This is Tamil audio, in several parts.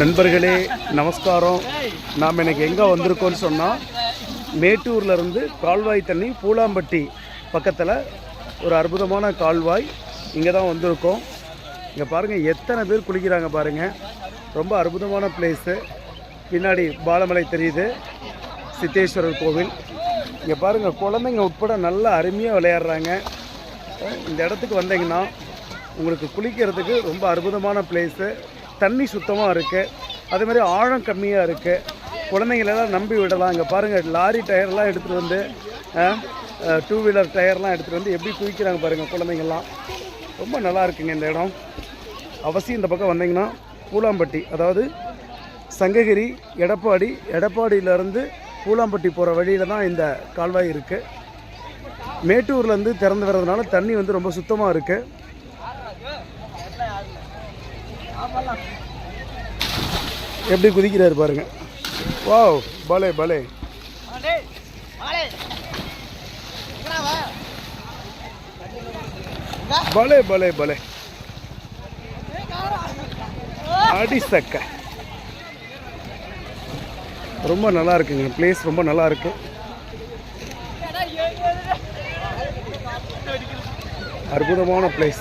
நண்பர்களே நமஸ்காரம். நாம் இன்னைக்கு எங்கே வந்திருக்கோம்னு சொன்னால் மேட்டூர்லேருந்து கால்வாய் தண்ணி பூலாம்பட்டி பக்கத்தில் ஒரு அற்புதமான கால்வாய். இங்கே தான் வந்திருக்கோம். இங்கே பாருங்கள் எத்தனை பேர் குளிக்கிறாங்க பாருங்கள் ரொம்ப அற்புதமான பிளேஸு பின்னாடி பாலமலை தெரியுது சித்தேஸ்வரர் கோவில். இங்கே பாருங்கள் குழந்தைங்க உட்பட நல்லா அருமையாக விளையாடுறாங்க. இந்த இடத்துக்கு வந்தீங்கன்னா உங்களுக்கு குளிக்கிறதுக்கு ரொம்ப அற்புதமான பிளேஸு தண்ணி சுத்தமாக இருக்குது அதே மாதிரி ஆழம் கம்மியாக இருக்குது குழந்தைங்களெல்லாம் நம்பி விடலாம். இங்கே பாருங்கள் லாரி டயர்லாம் எடுத்துகிட்டு வந்து டூ வீலர் டயர்லாம் எடுத்துகிட்டு வந்து எப்படி குளிக்கிறாங்க பாருங்கள் குழந்தைங்கள்லாம் ரொம்ப நல்லா இருக்குங்க இந்த இடம். அவசியம் இந்த பக்கம் வந்தீங்கன்னா பூலாம்பட்டி அதாவது சங்ககிரி எடப்பாடி எடப்பாடியிலேருந்து பூலாம்பட்டி போகிற வழியில் தான் இந்த கால்வாய் இருக்குது மேட்டூர்லேருந்து திறந்து வர்றதுனால தண்ணி வந்து ரொம்ப சுத்தமாக இருக்குது எப்படி குதிக்கிறாரு பாருங்க. வாவ் பலே பலே. பலே. பலே பலே அடி சக்க. ரொம்ப நல்லா இருக்குங்க. பிளேஸ் ரொம்ப நல்லா இருக்கு. அற்புதமான பிளேஸ்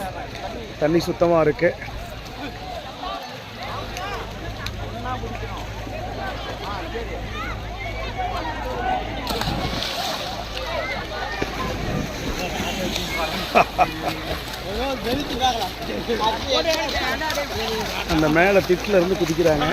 தண்ணி சுத்தமாக இருக்கு. அந்த மேலே திட்டில் இருந்து குதிக்கிறாங்க